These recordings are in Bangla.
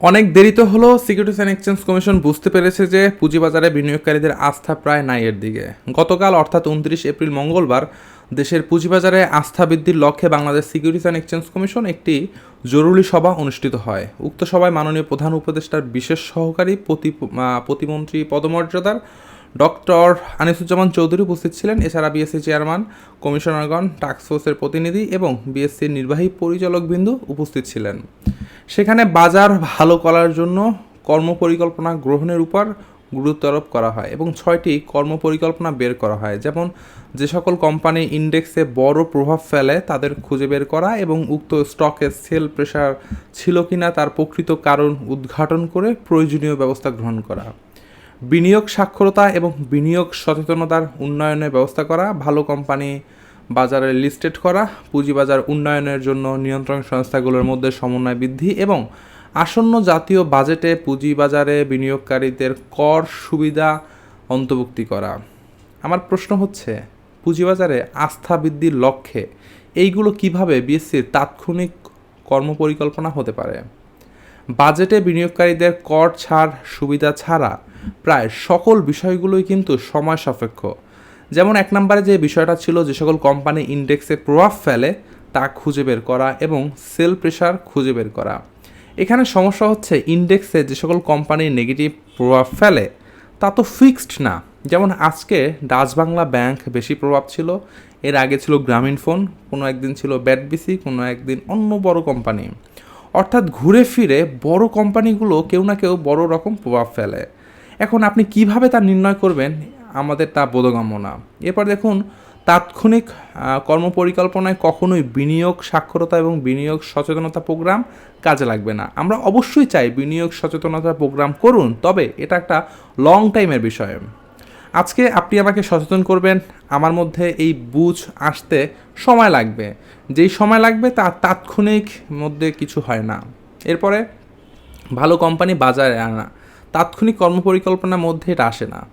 অনেক দেরিতে হলেও সিকিউরিটিজ অ্যান্ড এক্সচেঞ্জ কমিশন বুঝতে পেরেছে যে পুঁজিবাজারে বিনিয়োগকারীদের আস্থা প্রায় নাই এর দিকে। গতকাল অর্থাৎ উনত্রিশ এপ্রিল মঙ্গলবার দেশের পুঁজিবাজারে আস্থা বৃদ্ধির লক্ষ্যে Bangladesh securities and exchange commission একটি জরুরি সভা অনুষ্ঠিত হয়। উক্ত সভায় মাননীয় প্রধান উপদেষ্টার বিশেষ সহকারী প্রতি প্রতিমন্ত্রী পদমর্যাদার ডক্টর আনিসুজ্জামান চৌধুরী উপস্থিত ছিলেন। এছাড়া বিএসসি চেয়ারম্যান কমিশনারগণ টাস্কফোর্সের প্রতিনিধি এবং বিএসসির নির্বাহী পরিচালকবৃন্দ উপস্থিত ছিলেন। সেখানে বাজার ভালো করার জন্য কর্মপরিকল্পনা গ্রহণের উপর গুরুত্ব আরোপ করা হয় এবং ছয়টি কর্মপরিকল্পনা বের করা হয়। যেমন, যে সকল কোম্পানি ইন্ডেক্সে বড় প্রভাব ফেলে তাদের খুঁজে বের করা এবং উক্ত স্টকে সেল প্রেশার ছিল কিনা তার প্রকৃত কারণ উদ্ঘাটন করে প্রয়োজনীয় ব্যবস্থা গ্রহণ করা। বিনিয়োগ সাক্ষরতা এবং বিনিয়োগ সচেতনতার উন্নয়নের ব্যবস্থা করা, ভালো কোম্পানি বাজারে লিস্টেড করা, পুঁজিবাজার উন্নয়নের জন্য নিয়ন্ত্রণ সংস্থাগুলোর মধ্যে সমন্বয় বৃদ্ধি এবং আসন্ন জাতীয় বাজেটে পুঁজিবাজারে বিনিয়োগকারীদের কর সুবিধা অন্তর্ভুক্তি করা। আমার প্রশ্ন হচ্ছে, পুঁজিবাজারে আস্থা বৃদ্ধির লক্ষ্যে এইগুলো কীভাবে বিএসসির তাৎক্ষণিক কর্মপরিকল্পনা হতে পারে? বাজেটে বিনিয়োগকারীদের কর ছাড় সুবিধা ছাড়া প্রায় সকল বিষয়গুলোই কিন্তু সময় সাপেক্ষ। যেমন এক নম্বরে যে বিষয়টা ছিল যে সকল কোম্পানি ইন্ডেক্সে প্রভাব ফেলে তা খুঁজে বের করা এবং সেল প্রেশার খুঁজে বের করা। এখানে সমস্যা হচ্ছে ইন্ডেক্সে যে সকল কোম্পানির নেগেটিভ প্রভাব ফেলে, তা তো ফিক্সড না। যেমন আজকে ডাচ বাংলা ব্যাংক বেশি প্রভাব ছিল, এর আগে ছিল গ্রামীণ ফোন, কোনো একদিন ছিল ব্যাটবিসি কোনো একদিন অন্য বড় কোম্পানি। অর্থাৎ ঘুরে ফিরে বড় কোম্পানিগুলো কেউ না কেউ বড় রকম প্রভাব ফেলে। এখন আপনি কীভাবে তা নির্ণয় করবেন আমাদের তা বোধগম্য না। এরপর দেখুন, তাৎক্ষণিক কর্মপরিকল্পনায় কখনোই বিনিয়োগ, সাক্ষরতা এবং বিনিয়োগ সচেতনতা প্রোগ্রাম কাজে লাগবে না। আমরা অবশ্যই চাই বিনিয়োগ, সচেতনতা প্রোগ্রাম করুন, তবে এটা একটা লং টাইমের বিষয়। আজকে আপনি আমাকে সচেতন করবেন, আমার মধ্যে এই বুঝ আসতে সময় লাগবে। যেই সময় লাগবে তা তাৎক্ষণিক মধ্যে কিছু হয় না। এরপরে, ভালো কোম্পানি বাজারে আনা। তাৎক্ষণিক কর্মপরিকল্পনার মধ্যে এটা আসে না।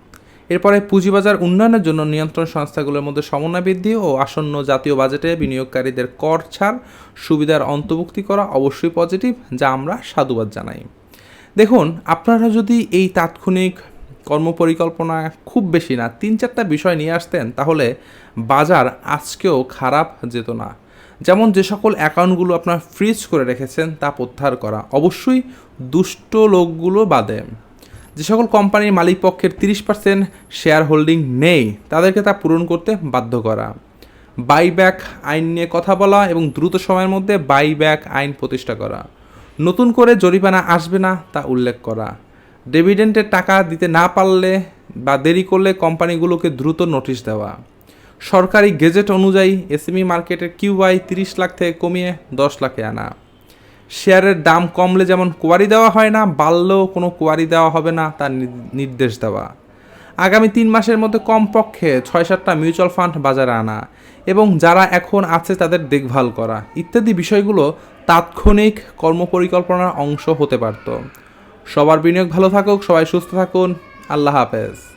এরপরে পুঁজিবাজার উন্নয়নের জন্য নিয়ন্ত্রণ সংস্থাগুলোর মধ্যে সমন্বয় বৃদ্ধি ও আসন্ন জাতীয় বাজেটে বিনিয়োগকারীদের কর ছাড়, সুবিধার অন্তর্ভুক্তি করা অবশ্যই পজিটিভ, যা আমরা সাধুবাদ জানাই। দেখুন, আপনারা যদি এই তাৎক্ষণিক কর্মপরিকল্পনা খুব বেশি না, তিন চারটা বিষয় নিয়ে আসতেন, তাহলে বাজার আজকেও খারাপ যেত না। যেমন যে সকল অ্যাকাউন্টগুলো আপনার ফ্রিজ করে রেখেছেন, তা প্রত্যাহার করা। অবশ্যই দুষ্ট লোকগুলো বাদে। যে সকল কোম্পানির মালিক পক্ষের তিরিশ পার্সেন্ট শেয়ার হোল্ডিং নেই, তাদেরকে তা পূরণ করতে বাধ্য করা। বাইব্যাক আইন নিয়ে কথা বলা এবং দ্রুত সময়ের মধ্যে বাইব্যাক আইন প্রতিষ্ঠা করা। নতুন করে জরিমানা আসবে না তা উল্লেখ করা। ডিভিডেন্টের টাকা দিতে না পারলে বা দেরি করলে কোম্পানিগুলোকে দ্রুত নোটিশ দেওয়া। সরকারি গেজেট অনুযায়ী এসএমই মার্কেটের কিউআই তিরিশ লাখ থেকে কমিয়ে দশ লাখে আনা। শেয়ারের দাম কমলে যেমন কোয়ারি দেওয়া হয় না, বাড়লেও কোনো কোয়ারি দেওয়া হবে না তার নির্দেশ দেওয়া। আগামী তিন মাসের মধ্যে কমপক্ষে ছয় সাতটা মিউচুয়াল ফান্ড বাজারে আনা এবং যারা এখন আছে তাদের দেখভাল করা। ইত্যাদি বিষয়গুলো তাৎক্ষণিক কর্মপরিকল্পনার অংশ হতে পারত। সবার বিনিয়োগ ভালো থাকুক, সবাই সুস্থ থাকুন। আল্লাহ হাফেজ।